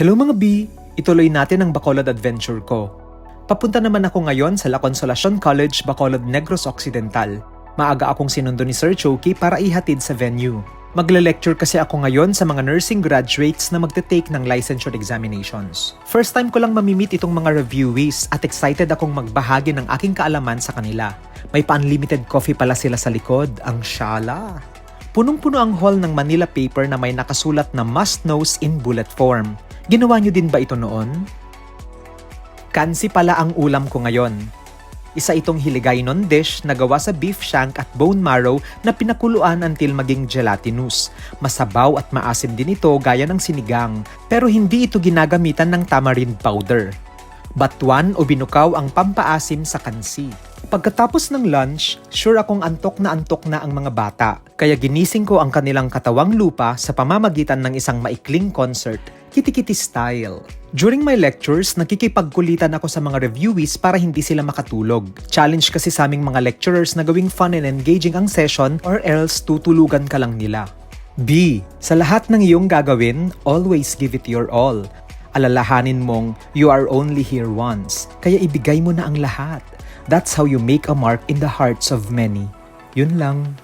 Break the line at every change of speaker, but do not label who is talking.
Hello mga B! Ituloy natin ang Bacolod adventure ko. Papunta naman ako ngayon sa La Consolacion College, Bacolod Negros Occidental. Maaga akong sinundo ni Sir Choki para ihatid sa venue. Magle-lecture kasi ako ngayon sa mga nursing graduates na magte-take ng licensure examinations. First time ko lang mamimit itong mga reviewees at excited akong magbahagi ng aking kaalaman sa kanila. May pa-unlimited coffee pala sila sa likod, ang syala. Punong-puno ang hall ng Manila paper na may nakasulat na must knows in bullet form. Ginawa niyo din ba ito noon? Kansi pala ang ulam ko ngayon. Isa itong hiligaynon dish na gawa sa beef shank at bone marrow na pinakuluan until maging gelatinous. Masabaw at maasim din ito gaya ng sinigang, pero hindi ito ginagamitan ng tamarind powder. Batuan o binukaw ang pampaasim sa kansi. Pagkatapos ng lunch, sure akong antok na antok na ang mga bata, kaya ginising ko ang kanilang katawang lupa sa pamamagitan ng isang maikling concert, kitty-kitty style. During my lectures, nakikipagkulitan ako sa mga reviewees para hindi sila makatulog. Challenge kasi sa aming mga lecturers na gawing fun and engaging ang session or else tutulugan ka lang nila. B. Sa lahat ng iyong gagawin, always give it your all. Alalahanin mong you are only here once, kaya ibigay mo na ang lahat. That's how you make a mark in the hearts of many. Yun lang.